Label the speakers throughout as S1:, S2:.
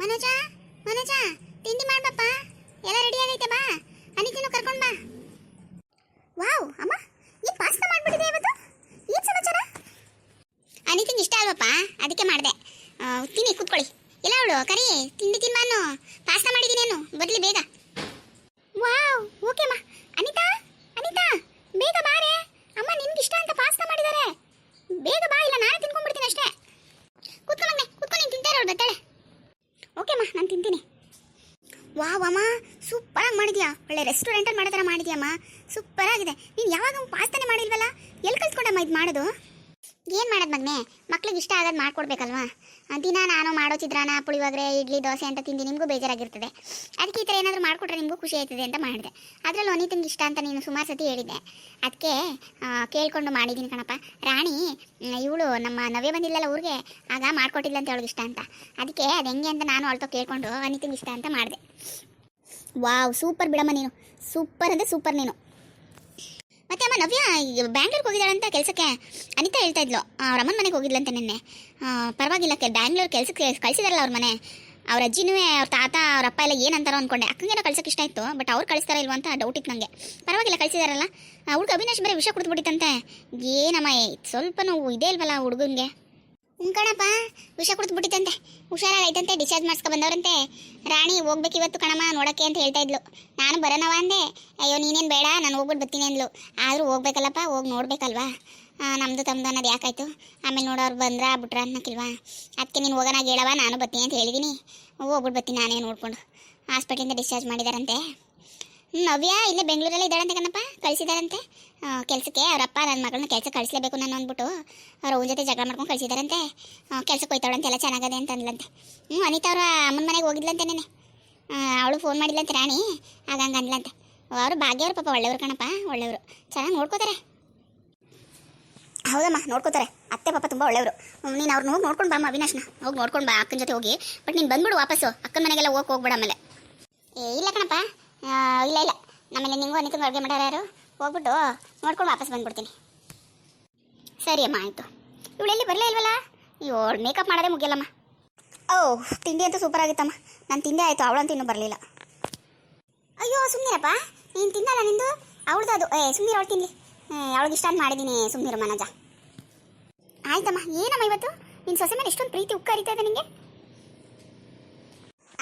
S1: ಮನೋಜ ಮನೋಜ, ತಿಂಡಿ ಮಾಡ್ಬಪ್ಪ. ಎಲ್ಲ ರೆಡಿ ಆಗೈತೆ, ಬಾ. ಅನಿತಿನೂ ಕರ್ಕೊಂಡ್ ಬಾ. ವಾವ್, ಅಮ್ಮ, ಈ ಪಾಸ್ತಾ ಮಾಡ್ಬಿಟ್ಟಿದೆ ಇವತ್ತು? ಏನ್ ಸಮಾಚಾರ? ಅನಿತಿಂಗ್ ಇಷ್ಟ ಅಲ್ವಪ್ಪ, ಅದಕ್ಕೆ ಮಾಡಿದೆ. ತಿನ್ನಿ, ಕೂತ್ಕೊಳ್ಳಿ. ಎಲ್ಲ ಅವಳು ಕರಿ ತಿಂಡಿ ತಿನ್ಬಾನು ಪಾಸ್ತಾ ಮಾಡಿದೀನೇನು ಬರ್ಲಿ ಬೇಗ ವಾವ್ ಓಕೆ ಅಮ್ಮ ಅನಿತಾ ಅನಿತಾ ಬೇಗ ಬಾರೆ ಅಮ್ಮ ನಿನ್ಗೆ ಇಷ್ಟ ಅಂತ ಪಾಸ್ತಾ ಮಾಡಿದ್ದಾರೆ ಬೇಗ ಬಾ ಇಲ್ಲ ನಾನೇ ತಿನ್ಕೊಂಡ್ಬಿಡ್ತೀನಿ ಅಷ್ಟೇ ಕೂತ್ಕೊಳ್ಳೆ ಕೂತ್ಕೊಂಡು ನೀನು ತಿಂತಾ ಇರೋದು ತಾಳೆ ಓಕೆ ಅಮ್ಮ ನಾನು ತಿಂತೀನಿ ವಾವ್ ಅಮ್ಮ ಸೂಪರ್ ಆಗಿ ಮಾಡಿದ್ಯಾ ಒಳ್ಳೆ ರೆಸ್ಟೋರೆಂಟಲ್ಲಿ ಮಾಡೋ ಥರ ಮಾಡಿದ್ಯಮ್ಮ? ಸೂಪರ್ ಆಗಿದೆ. ನೀನು ಯಾವಾಗ ಪಾಸ್ತಾನೆ ಮಾಡಿಲ್ವಲ್ಲ? ಎಲ್ಲಿ ಕಲ್ತ್ಕೊಂಡಮ್ಮ ಇದು ಮಾಡೋದು? ಏನು ಮಾಡೋದು ಮಗನೆ? ಮಕ್ಳಿಗೆ ಇಷ್ಟ ಆಗೋದು ಮಾಡ್ಕೊಡ್ಬೇಕಲ್ವಾ? ದಿನ ನಾನು ಮಾಡೋ ಚಿತ್ರಾನ ಪುಳಿಯೋಗರೆ, ಇಡ್ಲಿ, ದೋಸೆ ಅಂತ ತಿಂದು ನಿಮಗೂ ಬೇಜಾರಾಗಿರ್ತದೆ. ಅದಕ್ಕೆ ಈ ಥರ ಏನಾದರೂ ಮಾಡಿಕೊಟ್ರೆ ನಿಮಗೂ ಖುಷಿ ಆಯ್ತದೆ ಅಂತ ಮಾಡಿದೆ. ಅದರಲ್ಲಿ ತಿಂಗೆ ಇಷ್ಟ ಅಂತ ನೀನು ಸುಮಾರು ಸತಿ ಹೇಳಿದ್ದೆ. ಅದಕ್ಕೆ ಕೇಳ್ಕೊಂಡು ಮಾಡಿದ್ದೀನಿ ಕಣಪ್ಪ. ರಾಣಿ ಇವಳು ನಮ್ಮ ನವ್ಯ ಬಂದಿಲ್ಲಲ್ಲ ಊರಿಗೆ, ಆಗ ಮಾಡ್ಕೊಟ್ಟಿಲ್ಲ ಅಂತ ಅವಳಿಗೆ ಇಷ್ಟ ಅಂತ. ಅದಕ್ಕೆ ಅದು ಹೆಂಗೆ ಅಂತ ನಾನು ಅವಳ್ತೋ ಕೇಳಿಕೊಂಡು ಒನಿ ತಿಂಗೆ ಇಷ್ಟ ಅಂತ ಮಾಡಿದೆ. ವಾವ್, ಸೂಪರ್ ಬಿಡಮ್ಮ ನೀನು. ಸೂಪರ್ ಅಂದರೆ ಸೂಪರ್ ನೀನು. ಮತ್ತೆ ಅಮ್ಮ, ನವ್ಯ ಬ್ಯಾಂಗ್ಳೂರ್ಗೆ ಹೋಗಿದ್ದಾಳಂತ ಕೆಲಸಕ್ಕೆ? ಅನಿತಾ ಹೇಳ್ತಾ ಇದ್ಲು. ಅವ್ರ ಅಮ್ಮನ ಮನೆಗೆ ಹೋಗಿದ್ಲಂತೆ ನಿನ್ನೆ. ಪರವಾಗಿಲ್ಲ ಬ್ಯಾಂಗ್ಳೂರ್ ಕೆಲಸಕ್ಕೆ ಕಳಿಸಿದಾರಲ್ಲ ಅವ್ರ ಮನೆ. ಅವ್ರ ಅಜ್ಜಿನೂ, ಅವ್ರ ತಾತ, ಅವ್ರ ಅಪ್ಪ ಎಲ್ಲ ಏನಂತಾರೋ ಅನ್ಕೊಂಡೆ. ಅಕ್ಕಂಗೇನೋ ಕಳ್ಸಕ್ಕೆ ಇಷ್ಟ ಇತ್ತು, ಬಟ್ ಅವ್ರು ಕಳಿಸ್ತಾರ ಇಲ್ವ ಅಂತ ಡೌಟ್ ಇತ್ತು ನನಗೆ ಪರವಾಗಿಲ್ಲ, ಕಳಿಸಿದಾರಲ್ಲ. ಹುಡುಗ ಅವಿನಾಶ್ ಬರೀ ವಿಷ ಕುಡಿದ್ಬಿಟ್ಟಿತ್ತಂತೆ. ಏನಮ್ಮ ಸ್ವಲ್ಪ ನೋವು ಇದೇ ಇಲ್ವಲ್ಲ ಹುಡುಗಂಗೆ? ಹ್ಞೂ ಕಣಪ್ಪ ವಿಷ ಕುಡಿದ್ಬಿಟ್ಟಿತ್ತಂತೆ ಹುಷಾರಾಗೈತಂತೆ ಡಿಸ್ಚಾರ್ಜ್ ಮಾಡಿಸ್ಕೊ ಬಂದವರಂತೆ. ರಾಣಿ, ಹೋಗ್ಬೇಕು ಇವತ್ತು ಕಣಮ್ಮ, ನೋಡಕ್ಕೆ ಅಂತ ಹೇಳ್ತಾ ಇದ್ಲು. ನಾನು ಬರೋಣವ ಅಂದೆ. ಅಯ್ಯೋ, ನೀನೇನು ಬೇಡ, ನಾನು ಹೋಗ್ಬಿಟ್ಟು ಬರ್ತೀನಿ ಅಂದ್ಲು. ಆದರೂ ಹೋಗ್ಬೇಕಲ್ಲಪ್ಪ, ಹೋಗಿ ನೋಡ್ಬೇಕಲ್ವಾ? ನಮ್ಮದು ತಮ್ಮದು ಅನ್ನೋದು ಯಾಕಾಯ್ತು? ಆಮೇಲೆ ನೋಡೋರು ಬಂದ್ರ, ಬಿಟ್ರ ಅನ್ನಕ್ಕಿಲ್ವಾ? ಅದಕ್ಕೆ ನೀನು ಹೋಗೋಣ ಹೇಳವ ನಾನು ಬರ್ತೀನಿ ಅಂತ ಹೇಳಿದ್ದೀನಿ ಹೋಗ್ಬಿಟ್ಟು ಬರ್ತೀನಿ, ನಾನೇ ನೋಡ್ಕೊಂಡು. ಹಾಸ್ಪಿಟ್ಲಿಂದ ಡಿಸ್ಚಾರ್ಜ್ ಮಾಡಿದಾರಂತೆ. ನವ್ಯ, ಇಲ್ಲೇ ಬೆಂಗಳೂರಲ್ಲೇ ಇದ್ದಾಳಂತೆ ಕಣಪ್ಪ ಕಳಿಸಿದಾರಂತೆ ಕೆಲಸಕ್ಕೆ ಅವರಪ್ಪ ನನ್ನ ಮಗಳನ್ನ ಕೆಲಸ ಕಳಿಸ್ಲೇಬೇಕು ನಾನು ಅಂದ್ಬಿಟ್ಟು ಅವ್ರ ಅವ್ನ ಜೊತೆ ಜಗಳ ಮಾಡ್ಕೊಂಡು ಕಳಿಸಿದಾರಂತೆ ಕೆಲಸಕ್ಕೆ ಹೋಯ್ತಾಳಂತೆ ಎಲ್ಲ ಚೆನ್ನಾಗದೆ ಅಂತ ಅಂದ್ಲಂತೆ ಹ್ಞೂ ಅನಿತಾ ಅವರ ಅಮ್ಮನ ಮನೆಗೆ ಹೋಗಿದ್ಲಂತೆ ನೆನೆ ಅವಳು ಫೋನ್ ಮಾಡಿದ್ಲಂತೆ ರಾಣಿ, ಆಗ ಹಂಗೆ ಅಂದ್ಲಂತೆ. ಅವರು ಭಾಗ್ಯವ್ರು ಪಾಪ, ಒಳ್ಳೆಯವ್ರು ಕಣಪ್ಪ, ಒಳ್ಳೆಯವರು. ಚೆನ್ನಾಗಿ ನೋಡ್ಕೋತಾರೆ. ಹೌದಮ್ಮ, ನೋಡ್ಕೋತಾರೆ. ಅತ್ತೆ ಪಾಪ ತುಂಬ ಒಳ್ಳೆಯವರು. ನೀನು ಅವ್ರನ್ನ ಹೋಗಿ ನೋಡ್ಕೊಂಡು ಬಾಮ್ಮ ಅವಿನಾಶ್ನ. ಹೋಗಿ ನೋಡ್ಕೊಂಡು ಬಾ ಅಕ್ಕನ ಜೊತೆ ಹೋಗಿ. ಬಟ್ ನೀನು ಬಂದ್ಬಿಡು ವಾಪಸ್ಸು. ಅಕ್ಕನ ಮನೆಗೆಲ್ಲ ಹೋಗಿ ಹೋಗ್ಬೇಡ ಆಮೇಲೆ. ಏ, ಇಲ್ಲ ಕಣಪ್ಪ. ಇಲ್ಲ ಇಲ್ಲ. ನಮ್ಮಲ್ಲಿ ನಿಂಗೂ ಅನಿತಂಗೂ ಅಡುಗೆ ಮಾಡ್ಯಾರ ಯಾರು? ಹೋಗ್ಬಿಟ್ಟು ನೋಡ್ಕೊಂಡು ವಾಪಸ್ ಬಂದ್ಬಿಡ್ತೀನಿ. ಸರಿ ಅಮ್ಮ, ಆಯಿತು. ಇವಳೆಲ್ಲಿ ಬರಲೇ ಇಲ್ವಲ್ಲ? ಇವಳು ಮೇಕಪ್ ಮಾಡೋದೇ ಮುಗಿಯಲ್ಲಮ್ಮ. ಓ, ತಿಂಡಿ ಅಂತೂ ಸೂಪರ್ ಆಗಿತ್ತಮ್ಮ. ನಾನು ತಿಂದೆ ಆಯಿತು, ಅವಳಂತೂ ಇನ್ನೂ ಬರಲಿಲ್ಲ. ಅಯ್ಯೋ ಸುಮ್ಮನಿರಪ್ಪ ನೀನು ತಿನ್ನಲ್ಲ ನಿಂದು? ಅವಳದು ಅದು. ಏ ಸುಮ್ಮನೆ ಅವಳು ತಿನ್ಲಿ. ಅವಳಿಗೆ ಇಷ್ಟ ಅಂತ ಮಾಡಿದ್ದೀನಿ ಸುಮ್ಮನಿರು ಮನಜ ಆಯ್ತಮ್ಮ, ಏನಮ್ಮ ಇವತ್ತು? ನಿನ್ನ ಸೊಸೆ ಮೇಲೆ ಇಷ್ಟೊಂದು ಪ್ರೀತಿ ಉಕ್ಕ ಹರಿತಾ ಇದೆ ನಿಮಗೆ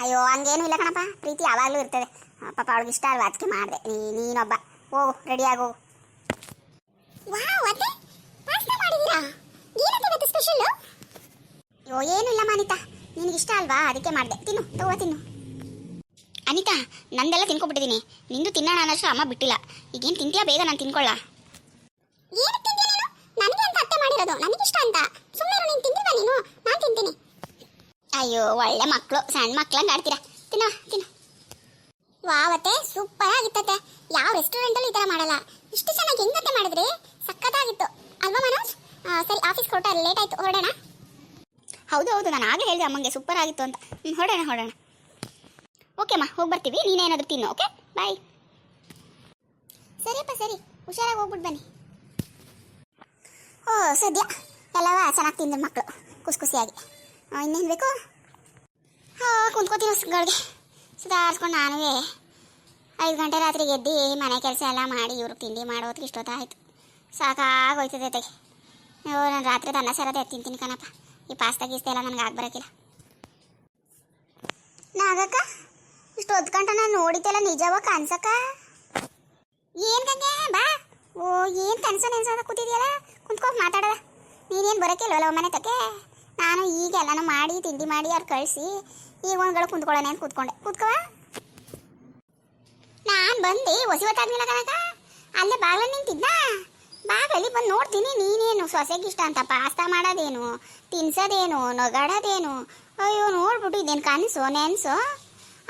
S1: ಅಯ್ಯೋ, ಹಂಗೇನು ಇಲ್ಲ ಕಣಪ್ಪ. ಪ್ರೀತಿ ಯಾವಾಗಲೂ ಇರ್ತದೆ. ಪಾಪ ಅವಳಿಗೆ ಇಷ್ಟ ಅಲ್ವಾ? ಅದಕ್ಕೆ ಮಾಡಿದೆ. ನೀನೊಬ್ಬ. ಓ ರೆಡಿ ಆಗು ವಾವ್ ಅತ್ತೆ. ಪಾಸ್ತಾ ಮಾಡಿದೀರಾ ಏನಂತ ಇವತ್ತು ಸ್ಪೆಷಲ್ ಅಯ್ಯೋ ಏನು ಇಲ್ಲ ಅನಿತಾ ನಿನಗೆ ಇಷ್ಟ ಅಲ್ವಾ? ಅದಕ್ಕೆ ಮಾಡಿದೆ. ತಿನ್ನು ತಗೋ ತಿನ್ನು. ಅನಿತಾ ನಂದೆಲ್ಲ ತಿನ್ಕೊಬಿಟ್ಟಿದ್ದೀನಿ ನಿಂದು ತಿನ್ನೋಣ ಅನ್ನೋಷ್ಟು ಅಮ್ಮ ಬಿಟ್ಟಿಲ್ಲ. ಈಗೇನು ತಿಂತೀಯಾ ಬೇಗ ನಾನು ತಿನ್ಕೊಳ್ಳ? ಏನು ತಿಂತೀನಿ ನೀನು? ನನಗೆ ಅಂತ ಅತ್ತೆ ಮಾಡಿರೋದು. ನನಗೆ ಇಷ್ಟ ಅಂತ. ಸುಮ್ಮನೆ ನೀನು ತಿಂದಿಲ್ವಾ ನೀನು? ನಾನು ತಿಂತೀನಿ. ಅಯ್ಯೋ ಒಳ್ಳೆ ಮಕ್ಕಳು ಸಣ್ಣ ಮಕ್ಕಳಂಗೆ ಆಡ್ತೀರಾ? ತಿನ್ನೋ ತಿನ್ನು. ವಾವತ್ತೆ ಸೂಪರ್ ಆಗಿತ್ತತೆ ಯಾವ ರೆಸ್ಟೋರೆಂಟಲ್ಲಿ ಈ ಥರ ಮಾಡಲ್ಲ. ಇಷ್ಟು ಚೆನ್ನಾಗಿ ಹೆಂಗತ್ತೆ ಮಾಡಿದ್ರಿ? ಸಖತ್ತಾಗಿತ್ತು. ಅಲ್ವಾ ಮನೋಜ್? ಸರಿ ಆಫೀಸ್ ಕೊಟ್ಟ ಲೇಟ್ ಆಯ್ತು. ಹೊರಡೋಣ? ಹೌದು ಹೌದು ನಾನು ಆಗಲೇ ಹೇಳಿದೆ ಅಮ್ಮಂಗೆ ಸೂಪರ್ ಆಗಿತ್ತು ಅಂತ. ಹೊರಡೋಣ ಹೊರಡೋಣ. ಓಕೆ ಅಮ್ಮ ಹೋಗಿ ಬರ್ತೀವಿ. ನೀನೇನಾದರೂ ತಿನ್ನು ಓಕೆ ಬಾಯ್ ಸರಿಯಪ್ಪ ಸರಿ. ಹುಷಾರಾಗಿ ಹೋಗ್ಬಿಟ್ಟು ಬನ್ನಿ. ಓ ಸದ್ಯ. ಎಲ್ಲವ ಚೆನ್ನಾಗಿ ತಿಂದ್ರು ಮಕ್ಕಳು ಖುಷಿ ಖುಷಿಯಾಗಿ. ಇನ್ನೇನು ಬೇಕು? ಹಾಂ ಕುಂತ್ಕೋತೀನಿ ಗಳಿಗೆ ಸುಧಾರಿಸ್ಕೊಂಡು ನಾನು ಐದು ಗಂಟೆ ರಾತ್ರಿ ಎದ್ದು ಮನೆ ಕೆಲಸ ಎಲ್ಲ ಮಾಡಿ ಇವ್ರು ತಿಂಡಿ ಮಾಡೋದಕ್ಕೆ ಇಷ್ಟೊತ್ತಾಯಿತು ಸಾಕಾಗೋಯ್ತದೆ ತೆಗೆ ಅಯ್ಯೋ ನಾನು ರಾತ್ರಿ ಅನ್ನ ಸಾರದೆ ತಿಂತೀನಿ ಕಣಪ್ಪ. ಈ ಪಾಸ್ತಾ ಗೀಸ್ತಾ ಎಲ್ಲ ನನಗೆ ಆಗ್ಬರಕ್ಕಿಲ್ಲ ನಾಗಕ್ಕ ಇಷ್ಟು ಹೊತ್ತು ಗಂಟೆ ನಾನು ನೋಡಿದ್ದೆಲ್ಲ ನಿಜವ ಕನ್ಸಕ್ಕ ಏನು ಗಂಗೆ, ಬಾ. ಓ, ಏನು ಕನ್ಸು ನೆನ್ಸೋದ ಕೂತಿದ್ಯಲ್ಲ? ಕುಂತ್ಕೋ ಮಾತಾಡದ. ನೀನೇನು ಬರೋಕ್ಕಿಲ್ವಲ್ಲ ಮನೆ ತಕ್ಕೆ? ನಾನು ಈಗ ಎಲ್ಲನೂ ಮಾಡಿ, ತಿಂಡಿ ಮಾಡಿ ಅವ್ರು ಕಳಿಸಿ, ಈಗ ಒಂದ್ಗಳು ಕುಂತ್ಕೊಳ್ಳೋಣ ಅಂತ ಕೂತ್ಕೊಂಡೆ. ಕೂತ್ಕವ ನಾನು ಬಂದು, ಹೊಸಿ ಕನಕ ಅಲ್ಲೇ ಬಾಗ್ಲ ನಿಂತಿದ್ದ ಬಾಗಲಿ ಬಂದು ನೋಡ್ತೀನಿ, ನೀನೇನು ಸೊಸೆಗೆ ಇಷ್ಟ ಅಂತ ಪಾಸ್ತಾ ಮಾಡೋದೇನು, ತಿನ್ಸೋದೇನು, ನೊಗಾಡೋದೇನು? ಅಯ್ಯೋ ನೋಡ್ಬಿಟ್ಟು ಇದೇನು ಕನಸು, ನೆನ್ಸು.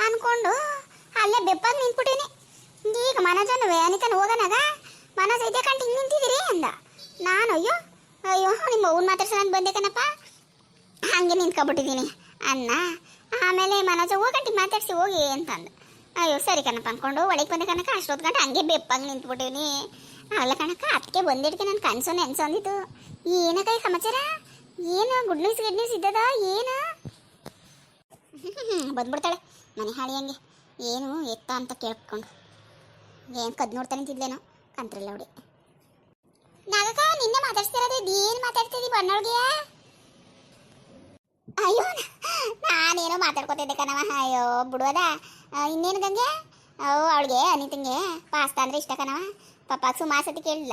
S1: ಅನ್ಕೊಂಡು ಅಲ್ಲೇ ಬೆಪ್ಪಾಗಿ ನಿಂತ್ಬಿಟ್ಟಿನಿ. ಈಗ ಮನೋಜನು ಅನಿತನ ಹೋಗೋನಾಗ ಮನೋಜ್ ಐತೆ ಕಂಡು ಹಿಂಗೆ ನಿಂತಿದ್ದೀರಿ ಅಂದ. ನಾನು, ಅಯ್ಯೋ ಅಯ್ಯೋ, ನಿಮ್ಮ ಅವ್ನ ಮಾತಾಡ್ಸೋಣ ಅಂತ ಬಂದೆ ಕಣಪ್ಪ. ಹಂಗೆ ನಿಂತ್ಕೊಬಿಟ್ಟಿದ್ದೀನಿ ಅನ್ನ. ಆಮೇಲೆ ಮನೋಜ, ಹೋಗಂಟಿ ಮಾತಾಡ್ಸಿ ಹೋಗಿ ಅಂತಂದು. ಅಯ್ಯೋ, ಸರಿ ಕಣಪ್ಪ ಅನ್ಕೊಂಡು ಒಳಗೆ ಬಂದೆ ಕನಕ ಅಷ್ಟೊತ್ತು ಗಂಟೆ ಹಂಗೆ ಬೆಪ್ಪಂಗೆ ನಿಂತ್ಬಿಟ್ಟಿವ್ನಿ. ಅಲ್ಲ ಕಣಕ ಅದಕ್ಕೆ ಬಂದಿಡ್ಕೆ ನನ್ನ ಕನಸು ನೆನ್ಸು ಅಂದಿತ್ತು. ಏನಕ್ಕ ಈ ಸಮಾಚಾರ? ಏನು ಗುಡ್ ನ್ಯೂಸ್ ಗುಡ್ ನ್ಯೂಸ್ ಇದ್ದದ? ಏನು? ಬಂದ್ಬಿಡ್ತಾಳೆ ಮನೆ ಹಾಳಿ ಹಂಗೆ. ಏನು ಎತ್ತ ಅಂತ ಕೇಳ್ಕೊಂಡು. ಏನು ಕದ್ ನೋಡ್ತಾನೆ ಅಂತಿದ್ಲೇನೋ ಕಂತ್ರಲ್ಲ ಅವಡಿ ನಾಗಕ್ಕ, ನಿನ್ನೆ ಮಾತಾಡ್ತಿರೋದು ಏನು ಮಾತಾಡ್ತಿದ್ದೀವಿ ಬಣ್ಣಗೆ ಅಯ್ಯೋ, ನಾನೇನೋ ಮಾತಾಡ್ಕೊತಿದ್ದೆ ಕಣವ ಅಯ್ಯೋ ಬಿಡುವದ ಇನ್ನೇನು ಗಂಗೆ? ಅವಳಿಗೆ, ಅನಿತಂಗೆ, ಪಾಸ್ತಾ ಅಂದ್ರೆ ಇಷ್ಟ ಕಣವ ಸುಮಾರು ಸತಿ ಕೇಳಿಲ್ಲ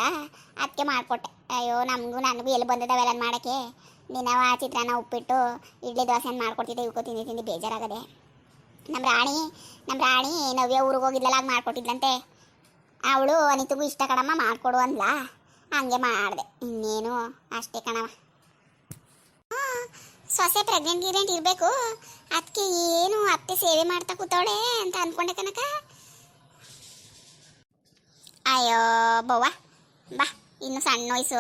S1: ಅದಕ್ಕೆ ಮಾಡಿಕೊಟ್ಟೆ. ಅಯ್ಯೋ, ನಮಗೂ ನನಗೂ ಎಲ್ಲಿ ಬಂದದವೆಲ್ಲ ಮಾಡೋಕ್ಕೆ? ದಿನವ ಚಿತ್ರಾನ್ನ ಉಪ್ಪಿಟ್ಟು, ಇಡ್ಲಿ ದೋಸೆನ ಮಾಡ್ಕೊಡ್ತಿದ್ದೆ ಇವಕ್ಕೂ ತಿಂದು ತಿಂದು ಬೇಜಾರಾಗದೆ. ನಮ್ಮ ರಾಣಿ ನಮ್ಮ ರಾಣಿ ನವ್ಯ ಊರಿಗೆ ಹೋಗಿದ್ಲಲ್ಲ ಆಗ ಮಾಡ್ಕೊಟ್ಟಿದ್ಲಂತೆ. ಅವಳು ಅನಿತಗೂ ಇಷ್ಟ ಕಣಮ್ಮ, ಮಾಡಿಕೊಡು ಅಂದ್ಲ. ಹಂಗೆ ಮಾಡಿದೆ. ಇನ್ನೇನು, ಅಷ್ಟೇ ಕಣವ ಸೊಸೆ ಪ್ರೆಗ್ನೆಂಟ್ ಗಿರೆಂಟ್ ಇರಬೇಕು. ಅದಕ್ಕೆ ಏನು ಅತ್ತೆ ಸೇವೆ ಮಾಡ್ತಾ ಕೂತವಳೆ ಅಂತ ಅನ್ಕೊಂಡೆ ಕನಕ ಅಯ್ಯೋ, ಬವ್ವ, ಬಾ, ಇನ್ನು ಸಣ್ಣ ವಯಸ್ಸು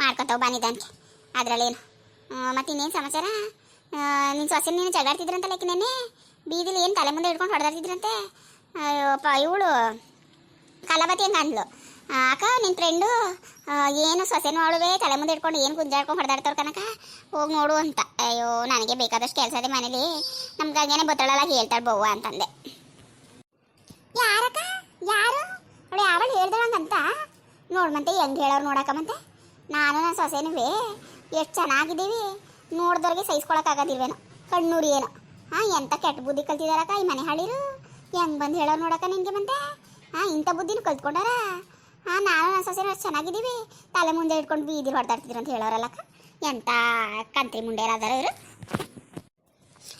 S1: ಮಾಡ್ಕೊತಾವ ಬಾನಿದ್ದಾನ್ಕೆ ಅದರಲ್ಲೇನು? ಮತ್ತು ಇನ್ನೇನು ಸಮಾಚಾರ? ನಿನ್ನ ಸೊಸೆ ನೀನು ಜಗಾಡ್ತಿದ್ರಂತಲ್ಲ ನೆನ್ನೆ? ಬೀದಿಲಿ ಏನು ತಲೆ ಮುಂದೆ ಹಿಡ್ಕೊಂಡು ಹೊಡೆದಾಡ್ತಿದ್ರಂತೆ? ಅಯ್ಯೋ ಇವಳು ಕಲಾವತಿ ಹಂಗೆ ಅಂದ್ಲು. ಅಕ್ಕ ನಿನ್ನ ಫ್ರೆಂಡು ಏನು ಸೊಸೆನೂ ಅವಳುವೆ ತಲೆ ಮುಂದೆ ಇಟ್ಕೊಂಡು ಏನು ಗುಂಜಾಡ್ಕೊಂಡು ಹೊಡೆದಾಡ್ತಾರ ಕನಕ ಹೋಗಿ ನೋಡು ಅಂತ. ಅಯ್ಯೋ, ನನಗೆ ಬೇಕಾದಷ್ಟು ಕೆಲಸ ಇದೆ ಮನೇಲಿ. ನಮ್ಮ ಹಂಗೇನೆ ಬತ್ತಳಲ್ಲ ಹೇಳ್ತಾಳೆ ಬವ್ವ ಅಂತಂದೆ. ಯಾರಕ್ಕ? ಯಾರು? ಅವಳು ಯಾವಳು ಹೇಳ್ದಳಂಗಂತ? ನೋಡ್ಮಂತೆ, ಹೆಂಗೆ ಹೇಳೋರು ನೋಡಕ್ಕ ಮತ್ತೆ? ನಾನು ನನ್ನ ಸೊಸೆನುವೆ. ಎಷ್ಟು ಚೆನ್ನಾಗಿದ್ದೀವಿ. ನೋಡ್ದವ್ರಿಗೆ ಸಹಿಸ್ಕೊಳಕ್ಕಾಗೋದಿಲ್ವೇನೋ ಕಣ್ಣೂರಿ ಏನೋ? ಹಾಂ ಎಂಥ ಕೆಟ್ಟ ಬುದ್ಧಿ ಕಲ್ತಿದಾರಕ್ಕ ಈ ಮನೆ ಹಾಳಿರು? ಹೆಂಗೆ ಬಂದು ಹೇಳೋರು ನೋಡಕ್ಕ ನಿನಗೆ ಮತ್ತೆ? ಹಾಂ, ಇಂಥ ಬುದ್ಧಿನೂ ಕಲ್ತ್ಕೊಂಡಾರ? ಹಾಂ ನಾವು ಸೊಸೆನ ಅಷ್ಟು ಚೆನ್ನಾಗಿದ್ದೀವಿ. ತಲೆ ಮುಂದೆ ಇಟ್ಕೊಂಡು ಬೀದಿ ಹೊಡೆದಾಡ್ತಿದ್ರು ಅಂತ ಹೇಳೋರಲ್ಲಕ್ಕ. ಎಂಥ ಕಂತ್ರಿ ಮುಂಡೇರಾದಾರ ಇವರು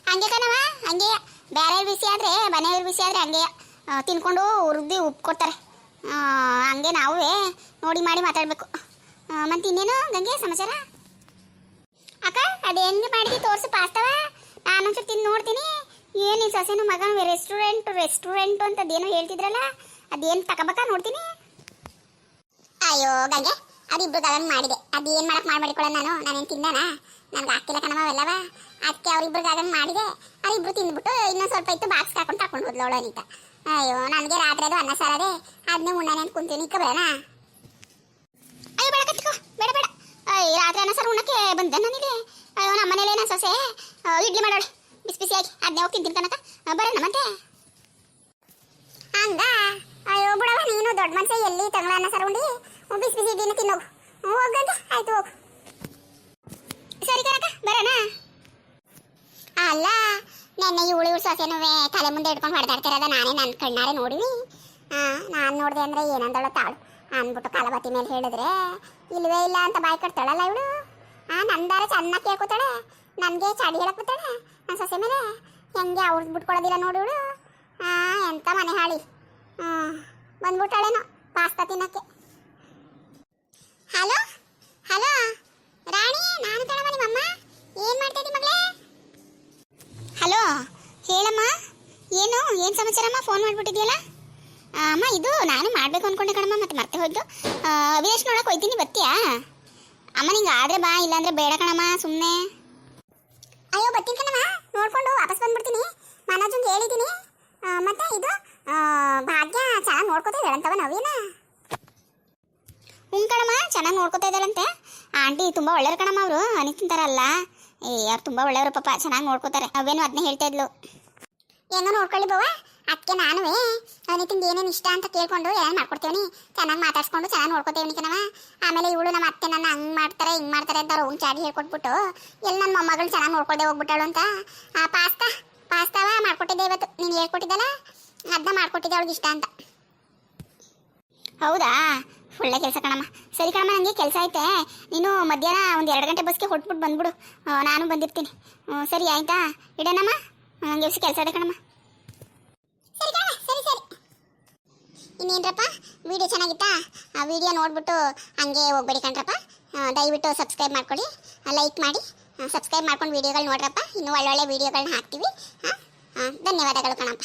S1: ಹಂಗೆ ಕಣವ ಹಂಗೆ. ಬೇರೆ ಬಿಸಿ ಆದರೆ, ಮನೆಯವ್ರ ಬಿಸಿ ಆದರೆ ಹಂಗೆ ತಿನ್ಕೊಂಡು ಉರ್ದಿ ಉಪ್ಪು ಕೊಡ್ತಾರೆ. ಹಂಗೆ ನಾವೇ ನೋಡಿ ಮಾಡಿ ಮಾತಾಡಬೇಕು. ಮತ್ತು ಇನ್ನೇನು ಗಂಗೆ ಸಮಾಚಾರ? ಅಕ್ಕ, ಅದು ಹೆಂಗೆ ಮಾಡಿದಿ ತೋರಿಸು ಪಾಸ್ತವ. ನಾನೊಂಚೂರು ತಿಂದು ನೋಡ್ತೀನಿ. ಏನು ಈ ಸೊಸೆನು ಮಗನ ರೆಸ್ಟೋರೆಂಟ್ ರೆಸ್ಟೋರೆಂಟ್ ಅಂತ ಅದೇನೋ ಹೇಳ್ತಿದ್ರಲ್ಲ, ಅದೇನು ತಗೋಬೇಕಾ ನೋಡ್ತೀನಿ. ಅಯ್ಯೋ ಗಂಗೆ ಅದಿಬ್ರು ಗಗನ್ ಮಾಡಿದೆ. ಅದೇನು ಮಾಡಕ್ ಮಾಡಿ ಮಾಡಿಕೊಳ್ಳೋಣ ನಾನು? ನಾನೇನು ತಿಂದಾನ? ನನಗೆ ಹಾಕಿಲ್ಲ ಕಣವ ಅವೆಲ್ಲವ. ಅದಕ್ಕೆ ಅವ್ರಿಬ್ರು ಗಗನ್ ಮಾಡಿದೆ. ಅವರಿಬ್ರು ತಿಂದ್ಬಿಟ್ಟು ಇನ್ನೊಂದು ಸ್ವಲ್ಪ ಇತ್ತು ಬಾಕ್ಸ್ ಹಾಕೊಂಡು ತಕೊಂಡು ಹೋದ್ಲು ಅವಳು ಅನಿತ. ಅಯ್ಯೋ, ನನಗೆ ರಾತ್ರಿ ಅದು ಅನ್ನ ಸಾರದೆ ಅದನ್ನೇ ಉಣ್ಣಾನೆ ಅಂತ ಕುಂತೀನಿ, ಇಕ್ಕ ಬೇಡ ಅಯ್ಯೋ, ಬೇಡ ಕತ್ಕೋ ಬೇಡ ಬೇಡ. ಅಯ್ಯ, ರಾತ್ರಿ ಅನ್ನ ಸಾರು ಉಣ್ಣಕ್ಕೆ ಬಂದೆ ನನಗೆ ಅಯ್ಯೋ, ನಮ್ಮ ಮನೇಲಿ ಏನೋ ಸೊಸೆ. ಇಡ್ಲಿ ಮಾಡೋಳೆ ಬಿಸಿ ಬಿಸಿಯಾಗಿ. ಅದನ್ನೇ ಹೋಗಿ ತಿಂತೀನಿ ಕನಕ ಬರೋಣ ಮತ್ತೆ. ಹಂಗ? ಅಯ್ಯೋ ಬಿಡವ ನೀನು ದೊಡ್ಡ ಮನುಷ್ಯ ಎಲ್ಲಿ ತಂಗಳ ಅನ್ನ ಸಾರು ಉಂಡಿ? ಬಿಸಿ ಬಿಸಿ ಇಡ್ಲಿನ ತಿನ್ನೋಗು ಹೋಗಂತ ಆಯ್ತು ಹೋಗು ಸರಿ ಕನಕ ಬರೋಣ ಅಲ್ಲ ನೆನ್ನೆ ಇವಳು ಇವಳು ಸೊಸೆನುವೆ ತಲೆ ಮುಂದೆ ಇಟ್ಕೊಂಡು ಹೊಡೆದಾಡ್ತಿರೋದ ನಾನೇ ನನ್ನ ಕಣ್ಣಾರೆ ನೋಡಿವಿ ನಾನು ನೋಡಿದೆ ಅಂದರೆ ಏನಂದಳು ತಾಳು ಅಂದ್ಬಿಟ್ಟು ಕಲಬತ್ತಿ ಮೇಲೆ ಹೇಳಿದ್ರೆ ಇಲ್ವೇ ಇಲ್ಲ ಅಂತ ಬಾಯಿ ಕಟ್ತಾಳಲ್ಲ ಇವಳು ಹಾಂ ನಂದಾರ ಚೆನ್ನಾಗಿ ಕೇಳ್ಕೊತಾಳೆ ನನಗೆ ಚಾಡಿ ಹೇಳಕ್ಕೆ ಬಿಡ್ತಾಳೆ ನನ್ನ ಸೊಸೆ ಮೇಲೆ ಹೆಂಗೆ ಅವ್ರದ್ದು ಬಿಟ್ಕೊಳ್ಳೋದಿಲ್ಲ ನೋಡಿ ಇವಳು ಎಂತ ಮನೆ ಹಾಳಿ ಬಂದ್ಬಿಟ್ಟಾಳೇನೋ ಪಾಸ್ತಾ ತಿನ್ನಕ್ಕೆ ಹಲೋ? ಹಲೋ? ರಾಣಿ, ನಾನು ಕಣವ ನಿಮ್ಮಮ್ಮ. ಏನು ಮಾಡ್ತಾ ಇದ್ದಿ ಮಗಳೇ? ಹಲೋ? ಹೇಳಮ್ಮ. ಏನು ಏನು ಸಮಾಚಾರಮ್ಮ? ಫೋನ್ ಮಾಡಿಬಿಟ್ಟಿದ್ಯಲ್ಲ? ಅಮ್ಮ, ಇದು ನಾನು ಮಾಡಬೇಕು ಅನ್ಕೊಂಡೆ ಕಣಮ್ಮ, ಮತ್ತೆ ಮತ್ತೆ ಹೋಯ್ತು. ಅವಿನಾಶ್ ನೋಡಕ್ಕೆ ಹೋಯ್ತೀನಿ, ಬರ್ತೀಯಾ? ಅಮ್ಮ, ನಿಂಗೆ ಆದ್ರೆ ಬಾ, ಇಲ್ಲಾಂದ್ರೆ ಬೇಡ ಕಣಮ್ಮ ಸುಮ್ಮನೆ ಅಯ್ಯೋ, ಬರ್ತೀನಿ ಕಣಮ್ಮ. ನೋಡ್ಕೊಂಡು ವಾಪಸ್ ಬಂದ್ಬಿಡ್ತೀನಿ. ಮನೋಜಂಗೆ ಹೇಳಿದ್ದೀನಿ. ಮತ್ತೆ ಇದು ಭಾಗ್ಯ, ಚೆನ್ನಾಗಿ ನೋಡ್ಕೋತೀವಿ ಹೇಳಂತವ ನವೀನ? ಹ್ಞೂ ಕಣಮ್ಮ, ಚೆನ್ನಾಗಿ ನೋಡ್ಕೊತಾ ಇದ್ದಾರಂತೆ ಆಂಟಿ ತುಂಬ ಒಳ್ಳೆಯವ್ರು ಕಣಮ್ಮ ಅವರು ಅನಿತಿಂತಾರಲ್ಲ ಏ ಅವ್ರು ತುಂಬ ಒಳ್ಳೆಯವರು ಪಾಪ, ಚೆನ್ನಾಗಿ ನೋಡ್ಕೋತಾರೆ. ಅವೇನು ಅದನ್ನೇ ಹೇಳ್ತಾ ಇದ್ಲು. ಏನೋ ನೋಡ್ಕೊಳ್ಳಿ ಬವ್ವ ಅದಕ್ಕೆ ನಾನು ಅನಿತಿಂದ ಏನೇನು ಇಷ್ಟ ಅಂತ ಕೇಳ್ಕೊಂಡು ಏನೇನು ಮಾಡ್ಕೊಡ್ತೇವನಿ. ಚೆನ್ನಾಗಿ ಮಾತಾಡ್ಸ್ಕೊಂಡು ಚೆನ್ನಾಗಿ ನೋಡ್ಕೊತೇವನಿ ಕಣವ ಆಮೇಲೆ ಇವಳು ನಮ್ಮ ಅತ್ತೆ ನನ್ನ ಹಂಗೆ ಮಾಡ್ತಾರೆ, ಹಿಂಗೆ ಮಾಡ್ತಾರೆ ಅಂತ ಅವ್ರು ಚಾಡಿ ಹೇಳ್ಕೊಟ್ಬಿಟ್ಟು ಎಲ್ಲಿ ನನ್ನ ಮೊಮ್ಮಗಳು ಚೆನ್ನಾಗಿ ನೋಡ್ಕೊಳ್ದೆ ಹೋಗ್ಬಿಟ್ಟಾಳು ಅಂತ. ಆ, ಪಾಸ್ತಾ, ಪಾಸ್ತಾವ ಮಾಡ್ಕೊಟ್ಟಿದ್ದೆ ಇವತ್ತು. ನೀನು ಹೇಳ್ಕೊಟ್ಟಿದ್ದಲ್ಲ? ಅದನ್ನ ಮಾಡ್ಕೊಟ್ಟಿದ್ದೆ ಅವಳಿಗೆ ಇಷ್ಟ ಅಂತ. ಹೌದಾ? ಒಳ್ಳೆ ಕೆಲಸ ಕಣಮ್ಮ. ಸರಿ ಕಣಮ್ಮ ನನಗೆ ಕೆಲಸ ಐತೆ. ನೀನು ಮಧ್ಯಾಹ್ನ ಒಂದು ಎರಡು ಗಂಟೆ ಬಸ್ಗೆ ಹೊಟ್ಬಿಟ್ಟು ಬಂದ್ಬಿಡು. ನಾನು ಬಂದಿರ್ತೀನಿ. ಸರಿ, ಆಯ್ತಾ? ಇಡೋಣಮ್ಮ ನನಗೆ ಕೆಲಸ ಇದೆ ಕಣಮ್ಮ. ಸರಿ ಕಣಮ್ಮ, ಸರಿ ಸರಿ. ಇನ್ನೇನ್ರಪ್ಪ? ವಿಡಿಯೋ ಚೆನ್ನಾಗಿತ್ತಾ? ಆ, ವಿಡಿಯೋ ನೋಡ್ಬಿಟ್ಟು ಹಂಗೆ ಹೋಗ್ಬೇಡಿ ಕಣ್ರಪ್ಪ. ದಯವಿಟ್ಟು ಸಬ್ಸ್ಕ್ರೈಬ್ ಮಾಡ್ಕೊಳ್ಳಿ ಲೈಕ್ ಮಾಡಿ. ಸಬ್ಸ್ಕ್ರೈಬ್ ಮಾಡ್ಕೊಂಡು ವೀಡಿಯೋಗಳು ನೋಡ್ರಪ್ಪ. ಇನ್ನೂ ಒಳ್ಳೊಳ್ಳೆ ವಿಡಿಯೋಗಳನ್ನ ಹಾಕ್ತೀವಿ. ಹಾಂ ಧನ್ಯವಾದಗಳು ಕಣಪ್ಪ.